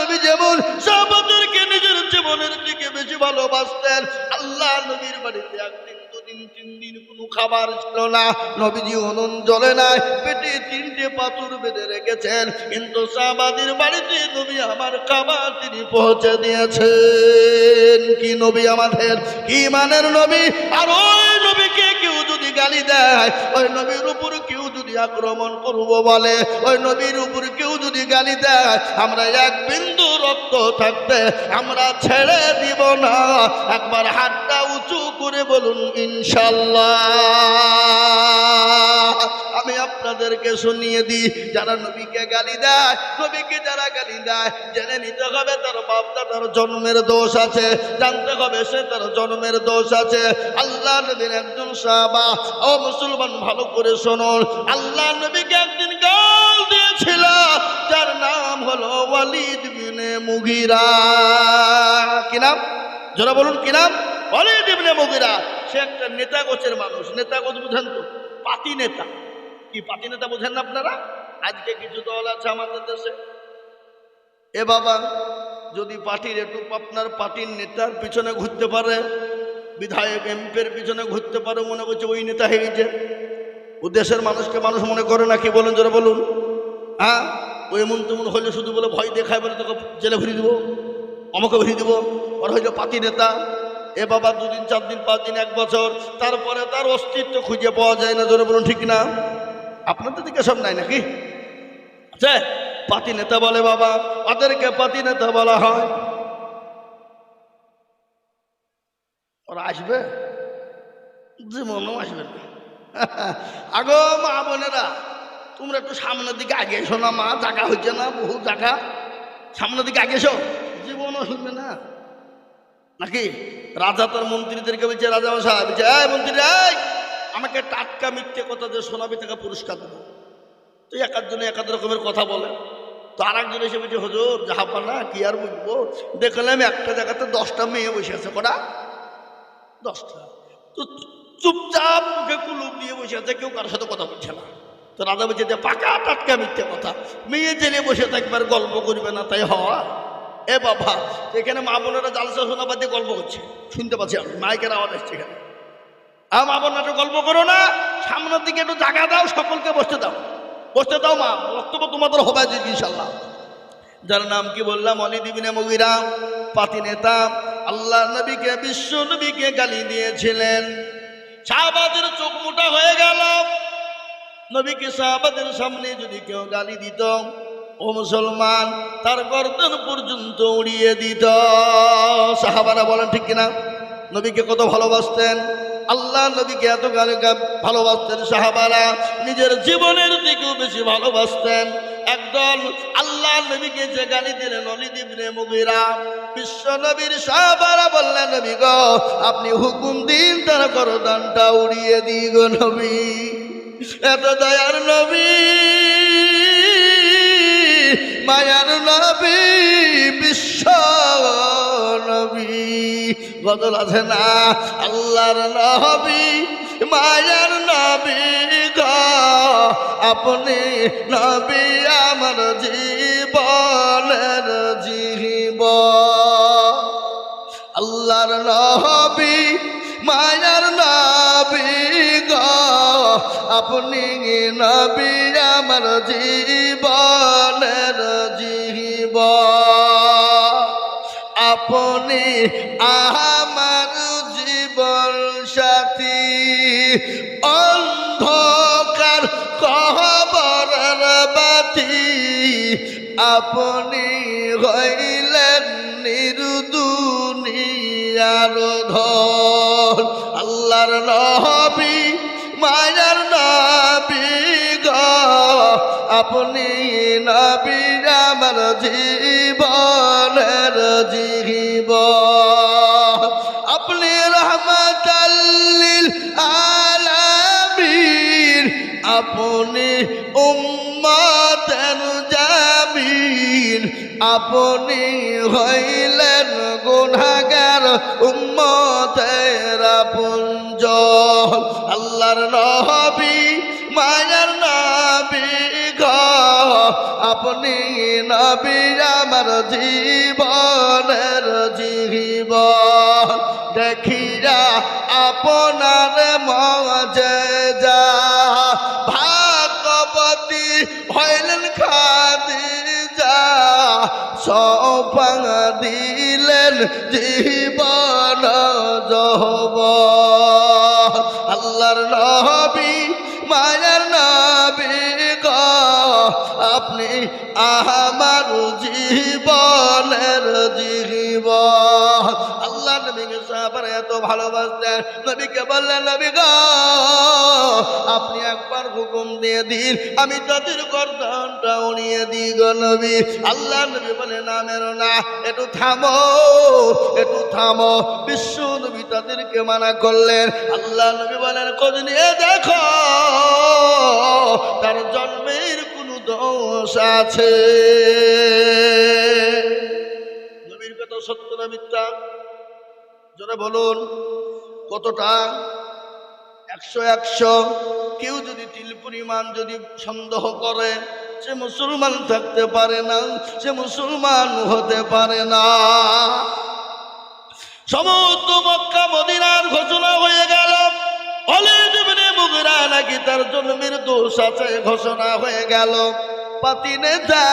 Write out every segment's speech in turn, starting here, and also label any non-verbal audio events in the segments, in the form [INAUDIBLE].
নবী যেমন নিজের জীবনের দিকে বেশি ভালোবাসতেন, আল্লাহ নবীর বাড়িতে একদিন কিন্তু নবী আমার খাবার পৌঁছে দিয়েছেন। কি নবী আমাদের? কি মানের নবী? আর ওই কেউ যদি গালি দেয়, ওই নবীর উপর কেউ আক্রমণ করব বলে ওই নবীর উপর কেউ যদি গালি দেয়, আমরা এক বিন্দু রক্ত থাকতে আমরা ছেড়ে দিব না। একবার হাতটা উঁচু করে বলুন ইনশাল্লাহ আমি আপনাদেরকে শুনিয়ে দিই, যারা নবীকে গালি দেয়, নবীকে যারা গালি দেয়, জেনে নিতে হবে তার বাপটা তার জন্মের দোষ আছে, জানতে হবে সে তার জন্মের দোষ আছে। আল্লাহ নবীর একজন সাহাবা, ও মুসলমান, ভালো করে শুনুন। আল্লাহ নবীকে একদিন গাল দিয়েছিল, যার নাম হলো ওয়ালিদ বিনে মুগিরা। কি নাম? যারা বলুন, কি নাম? ওয়ালিদ ইবনে মুগিরা, সে একটা নেতা গোছের মানুষ, নেতা গোছ বুঝেন তো, পাতি নেতা। কি পাতি নেতা বোঝেন না আপনারা? আজকে কিছু দল আছে আমাদের দেশে। এ বাবা, যদি পার্টির একটু আপনার পার্টির নেতার পিছনে ঘুরতে পারে, বিধায়ক, এমপির পিছনে ঘুরতে পারে, মনে করছে ওই নেতা গেছে। ও দেশের মানুষকে মানুষ মনে করে না, কি বলেন, জোরে বলুন। হ্যাঁ? ওই এমন তেমন হইলে শুধু বলে ভয় দেখায় বলে তোকে জেলে ভরিয়ে দিব আমাকে ভরিয়ে দিব। ওর হইল পাতি নেতা। এ বাবা দুদিন, চার দিন, পাঁচ দিন, এক বছর, তারপরে তার অস্তিত্ব খুঁজে পাওয়া যায় না, জোরে বলুন, ঠিক না? আপনাদের দিকে সব নাই নাকি? পাতি নেতা বলে বাবা, ওদেরকে পাতি নেতা বলা হয়। ওরা আসবে? জীবনও আসবে না। [LAUGHS] আগো, মা বোনেরা, তোমরা একটু সামনের দিকে আগে এসো না, মা জায়গা হচ্ছে না, বহু জায়গা সামনের দিকে আগে এসো, জীবনও শুনবে না। নাকি? রাজা তার মন্ত্রীদেরকে বলছে, রাজা মশাই, বলছে, এই মন্ত্রী, এই, আমাকে টাটকা মিথ্যে কথা যে শোনাবি তাকে পুরস্কার দেবো। তো এক একজনে এক এক রকমের কথা বলে। তো আর একজন এসে বলছে, হজুর যাহাপা না, কি আর বুঝব? দেখলাম একটা জায়গাতে দশটা মেয়ে বসে আছে, কটা? দশটা। তো চুপচাপ মুখে কুলুপ দিয়ে বসে আছে, কেউ কারোর সাথে কথা বলছে না। তো রাজা বলছে যে পাকা টাটকা মিথ্যে কথা। মেয়ে জেনে বসে থাকবে আর গল্প করবে না, তাই হওয়া এ বাবা, এখানে মা বোনেরা জালসা শোনা গল্প করছে। শুনতে পাচ্ছি আমি, মাইকের আওয়াজ আসছে এখানে। আ, মা বোন একটু গল্প করো না, সামনের দিকে একটু জায়গা দাও, সকলকে বসতে দাও। বসতে দাও মা, বক্তব্য তোমাদের হবে আজ ইনশাল্লাহ যার নাম কি বললাম? অলি দিবিনে মগিরা, পাতি নেতা আল্লাহ নবীকে, বিশ্ব নবীকে গালি দিয়েছিলেন। শাহবাদের চোখ মোটা হয়ে গেল। নবীকে শাহবাদের সামনে যদি কেউ গালি দিত ও মুসলমান, তার গর্দন পর্যন্ত উড়িয়ে দিত। সাহাবারা বলেন, ঠিক কিনা? নবীকে কত ভালোবাসতেন? আল্লাহ নবীকে এত ভালোবাসতেন সাহাবারা। নিজের জীবনের দিকেও বেশি ভালোবাসতেন। একদল আল্লাহ নবীকে যে গালি দিলেন অলিদিবনে মুগিরা, বিশ্ব নবীর সাহাবারা বললেন, নবী গো, আপনি হুকুম দিন, তার করদানটা উড়িয়ে দিই গো নবী। এত দয়ার নবী। মায়ার নবী, বিশ্ব নবী। বদল আছে না, আল্লাহর নবী, মায়ার নবী গ। আপনি নবী আমার জীবনের জীব। আল্লাহর নবী, মায়ার নবী গ। আপনি নবী আমার জীবনের আপনি আমার জীবন সাথী। অন্ধকার কবরের বাতি আপনি হইলেন নিরুদুনিয়ার ধর আল্লাহর নবী, মায়ার নবী গ। আপনি নবী আমার জীবনের জীব আপনি হইলেন গুনাগার উম্মতের পুঞ্জ আল্লাহর নবী, মায়ার নবী আপনি নবী আমার জীবনের জীবন। দেখিয়া আপনার সৌপাং দিলেন জীবন জহব। আল্লাহর নবী মায়ের নবী গ আপনি আমার জীবনের জীব। নবীকে সাহাবারা এত ভালোবাসতেন নবীকে বললেন, নবী গ, আপনি একবার হুকুম দিয়ে দিন, আমি তাদের গর্দনটা উড়িয়ে দিই গো নবী। আল্লাহ নবী বলে, না, মেরো না, একটু থামো একটু থামো। বিশ্ব নবী তাদেরকে মানা করলেন। আল্লাহ নবী বলেন খোঁজ নিয়ে দেখো, তার জন্মের কোনো দোষ আছে। নবীর কথা সত্য না মিথ্যা? জোরে বলুন, কতটা? একশো একশো। কেউ যদি তিল পরিমাণ যদি সন্দেহ করে, সে মুসলমান থাকতে পারে না, সে মুসলমান হতে পারে না। সমস্ত মক্কা মদিনার ঘোষণা হয়ে গেল। অলে জীবনে মুগরা নাকি তার জন্মের দোষ আছে, ঘোষণা হয়ে গেল। পাতি নেতা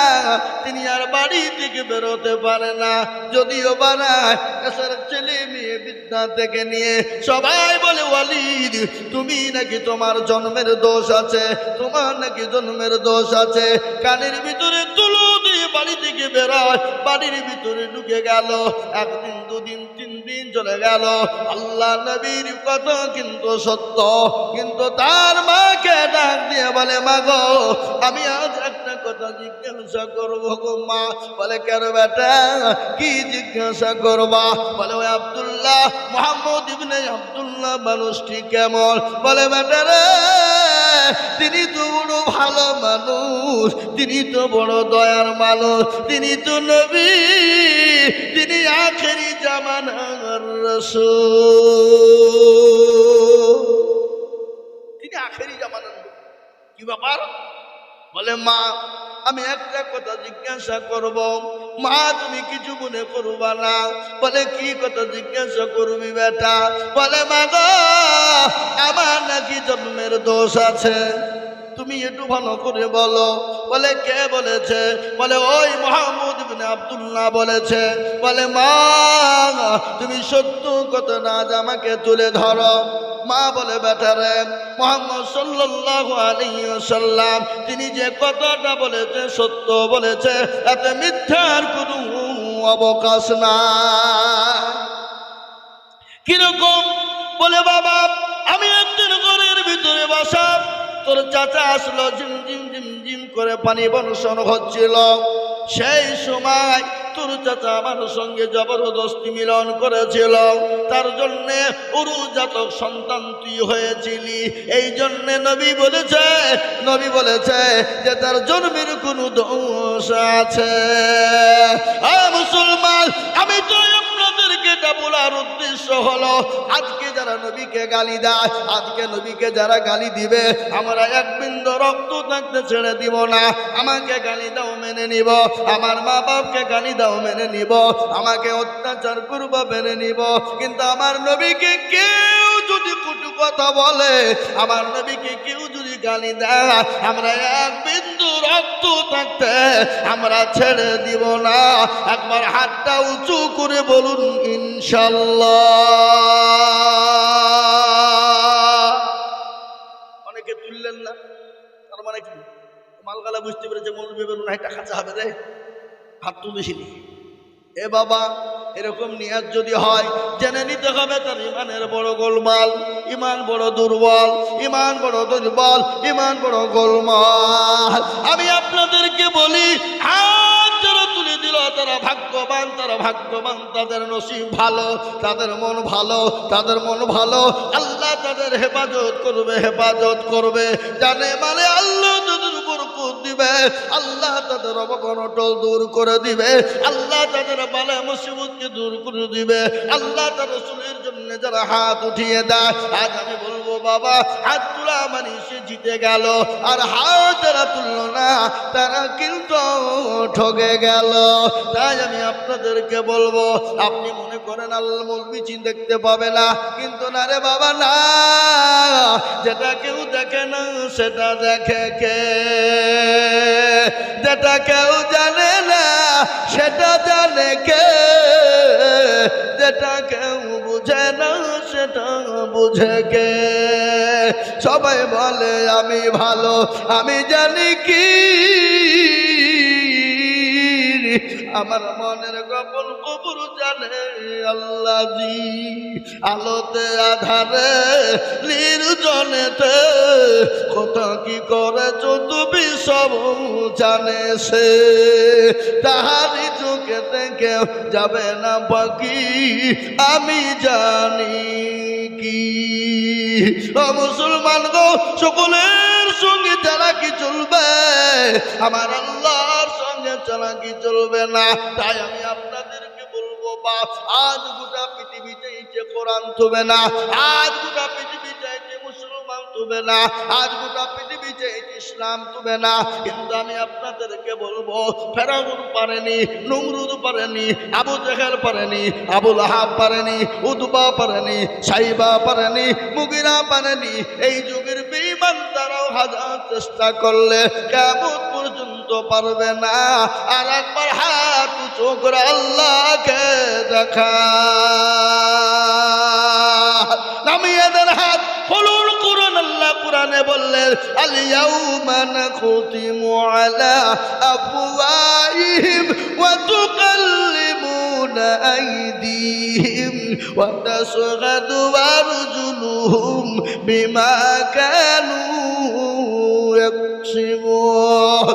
তিনি আর বাড়ি থেকে বেরোতে পারে না। যদিও বানায় ছেলে মেয়ে বিদ্যা থেকে নিয়ে সবাই বলে, ওয়ালিদ, তুমি নাকি তোমার জন্মের দোষ আছে, তোমার নাকি জন্মের দোষ আছে। কানের ভিতরে তুলো দিয়ে বাড়ি থেকে বেরোয়, বাড়ির ভিতরে ঢুকে গেল। একদিন, দুদিন, তিন দিন চলে গেল। আল্লাহ নবীর কথা কিন্তু সত্য, কিন্তু তার মাকে ডাক দিয়ে বলে, মাগো, আমি আজ কথা জিজ্ঞাসা করব গো মা। বলে, কেন বেটা? কি জিজ্ঞাসা করবা? বলে, ওই আব্দুল্লাহ, মোহাম্মদ ইবনে আব্দুল্লাহ মানুষটি কেমন? বলে, বেটা রে, তিনি তো বড় ভালো মানুষ, তিনি তো বড় দয়ার মানুষ, তিনি তো নবী, তিনি আখেরি জামানার রসূল। তিনি আখেরি জামানার। কি ব্যাপার? বলে, মা, আমি একটা কথা জিজ্ঞাসা করব। মা, তুমি কিছু মনে করবা না। বলে, কি কথা জিজ্ঞাসা করবি বেটা? বলে, মা গো, আমার নাকি জন্মের দোষ আছে। তুমি একটু ভালো করে বলো। বলে, কে বলেছে? বলে, ওই মোহাম্মদ ইবনে আব্দুল্লাহ বলেছে। বলে, মা, তুমি সত্য কথা না আমাকে তুলে ধরো। মা বলে, বেটারে, মোহাম্মদ সাল্লাল্লাহু আলাইহি সাল্লাম তিনি যে কথাটা বলেছে, সত্য বলেছে এতে মিথ্যার কোনো অবকাশ না কীরকম? বলে, বাবা, আমি একদিন ঘরের ভিতরে বসা, তোর চাচা আসলো ঝিম ঝিম ঝিম ঝিম করে পানি বর্ষণ হচ্ছিল। সেই সময় তোর চাচা আমার সঙ্গে জবরদস্তি মিলন করেছিল। তার জন্যে উরুজাতক সন্তান তুই হয়েছিলি। এই জন্যে নবী বলেছে নবী বলেছে যে তার জন্মের কোনো দোষ আছে। মুসলমান, আমি তো এটা বলার উদ্দেশ্য হলো, আজকে যারা নবীকে গালি দেয়, আজকে নবীকে যারা গালি দিবে, আমরা এক বিন্দু রক্ত থাকতে ছেড়ে দিব না। আমাকে গালি দাও, মেনে নিব। আমার মা বাপকে গালি দাও, মেনে নিব। আমাকে অত্যাচার করব, মেনে নিব। কিন্তু আমার নবীকে কেউ যদি কুটু কথা বলে, আমার নবীকে কেউ যদি গালি দেয়, আমরা এক রক্ত থাকতে আমরা ছেড়ে দিব না। একবার হাতটা উঁচু করে বলুন, ইনশাল্লাহ। অনেকে তুললেন না। তার মানে কি? মালগালা বুঝতে পেরেছে মৌলবী বেরুন, একটা খাঁচা হবে রে। হাত তুলিসিনি এ বাবা এরকম নিয়াজ যদি হয়, জেনে নিতে হবে তার ইমানের বড় গোলমাল, ইমান বড় দুর্বল, ইমান বড় দুর্বল, ইমান বড় গোলমাল। আমি আপনাদেরকে বলি তুলে তারা ভাগ্যবান তারা ভাগ্যবান, তাদের নসিব ভালো, তাদের মন ভালো, তাদের মন ভালো। আল্লাহ তাদের হেফাজত করবে হেফাজত করবে। জানে মানে আল্লাহ দিবে। আল্লাহ তাদের অবগণটল দূর করে দিবে। আল্লাহ তাদের বালা মুসিবতকে দূর করে দিবে। আল্লাহ তার রসুলের জন্য যারা হাত উঠিয়ে দেয় আজ আমি বলব বাবা, হাত তোলা মানে সে জিতে গেল, আর হাত যারা তুললো না, তারা কিন্তু ঠকে গেল। তাই আমি আপনাদেরকে বলব, আপনি মনে করেন আল্লাহ মলবিচি দেখতে পাবে না, কিন্তু না রে বাবা, না। যেটা কেউ দেখে না, সেটা দেখে কে? যেটা কেউ জানে না, সেটা জানে কে? যেটা কেউ বুঝে না, সেটা বুঝে কে? সবাই বলে, আমি ভালো, আমি জানি কি। আমার মনের গোপন কবর জানে আল্লাহ জি আলোতে আধারে, নির্জনেতে। কত কি করেছ তুমি সব জানে সে। তাহারি চোখে থেকে যাবে না বাকি। আমি জানি কি। মুসলমান গো, সকলের সঙ্গে যারা কি চলবে, আমার আল্লাহর সঙ্গে ছাড়া কি চলবে না, তাই আমি আপনাদেরকে বলব, বাপ, আজ গোটা পৃথিবী চাইছে কোরআন তুবে না, আজ গোটা পৃথিবী তুবে না, আজ গোটা পৃথিবী চাইছে ইসলাম তুবে না। কিন্তু আমি আপনাদেরকে বলব, ফেরাউন পারেনি, নমরুদ পারেনি, আবু জেহেল পারেনি, আবুল আহাব পারেনি উদবা পারেনি, সাইবা পারেনি, মুগিরা পারেনি। এই যুগের বেঈমান তারাও হাজার চেষ্টা করলে কেমন পর্যন্ত পারবে না। আর একবার হাত উঁচু আল্লাহকে দেখা। নামিয়ে দেন হাত আল্লাহ কোরআনে বললেন আলিয়াউমা নাখতিমু আলা আফওয়াহিম ওয়া তুকাল্লিমুনা আইদিহিম ওয়া তাশহাদু আরজুলুহুম বিমা কানু ইয়াকসিবুন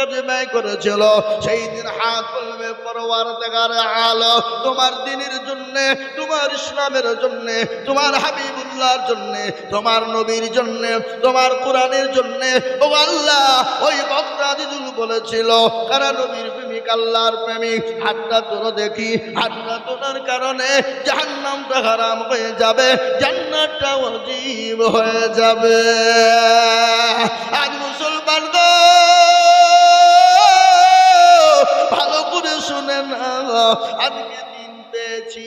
কাজে ব্যয় করেছিল। সেই দিন হাত বলবে পরওয়ার দেখার আলো, তোমার দিনের জন্য, তোমার ইসলামের জন্য, তোমার হাবিবুল্লাহর জন্য, তোমার নবীর জন্য, তোমার কোরআনের জন্য। ও আল্লাহ, ওই বক্তা দিদুল বলেছিল, কারা নবীর প্রেমিক, আল্লাহর প্রেমিক? হাতটা তোর দেখি, হাতটা তোলার কারণে জাহান্নামটা হারাম হয়ে যাবে, জান্নাতটা অজীব হয়ে যাবে। আজ মুসলমান গো না আজকে দিন পেয়েছি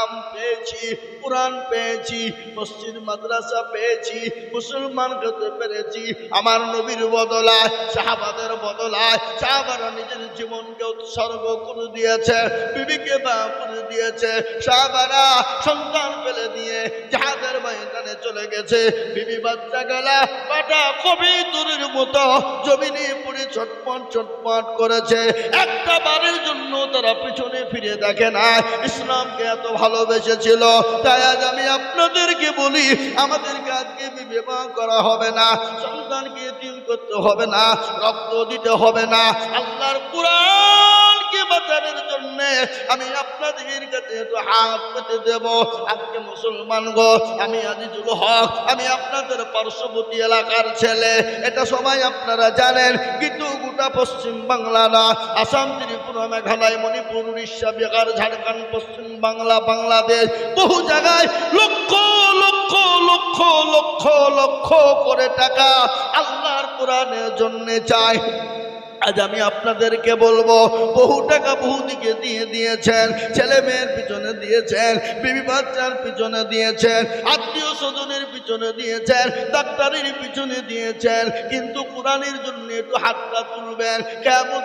ইসলাম পেয়েছি, কোরআন পেয়েছি, মসজিদ, মাদ্রাসা পেয়েছি, মুসলমান হতে পেরেছি। আমার নবীর বদলায়, সাহাবাদের বদলায়, সাহাবারা নিজের জীবনকে উৎসর্গ করে দিয়েছে, বিবিকে বা করে দিয়েছে। সাহাবারা সন্তান ফেলে দিয়ে যাহাদের ময়দানে চলে গেছে। বিবি বাচ্চা গেলা, বাটা কবি দূরের মতো, জমিনে পড়ে ছটপট ছটপট করেছে। একটা বারের জন্য তারা পিছনে ফিরে দেখে না ইসলামকে এত ভালোবেসেছিল। তাই আজ আমি আপনাদেরকে বলি, আমাদেরকে আজকে বিবাহ করা হবে না। সন্তানকে দিন করতে হবে না, রক্ত দিতে হবে না। আল্লাহর পুরাণকে বাঁচানোর আমি আপনাদের কাছে হাত পেতে দেব। আজকে মুসলমান গো, আমি আজিজুল হক, আমি আপনাদের পার্শ্ববর্তী এলাকার ছেলে। এটা সবাই আপনারা জানেন, কিন্তু গোটা পশ্চিম বাংলা না। আসাম, ত্রিপুরা, মেঘালয়, মণিপুর, উড়িষ্যা, বিহার, ঝাড়খণ্ড, পশ্চিম বাংলা, বাংলাদেশ বহু জায়গায় লক্ষ লক্ষ লক্ষ লক্ষ লক্ষ করে টাকা আল্লাহর কোরআনের জন্য চায়। আজ আমি আপনাদেরকে বলব, বহু টাকা বহু দিকে দিয়ে দিয়েছেন, ছেলে মেয়ের পিছনে দিয়েছেন, বিবি বাচ্চার পিছনে দিয়েছেন, আত্মীয় স্বজনের পিছনে দিয়েছেন, ডাক্তারের পিছনে দিয়েছেন, কিন্তু কোরআনের জন্য একটু হাতটা তুলবেন কেমন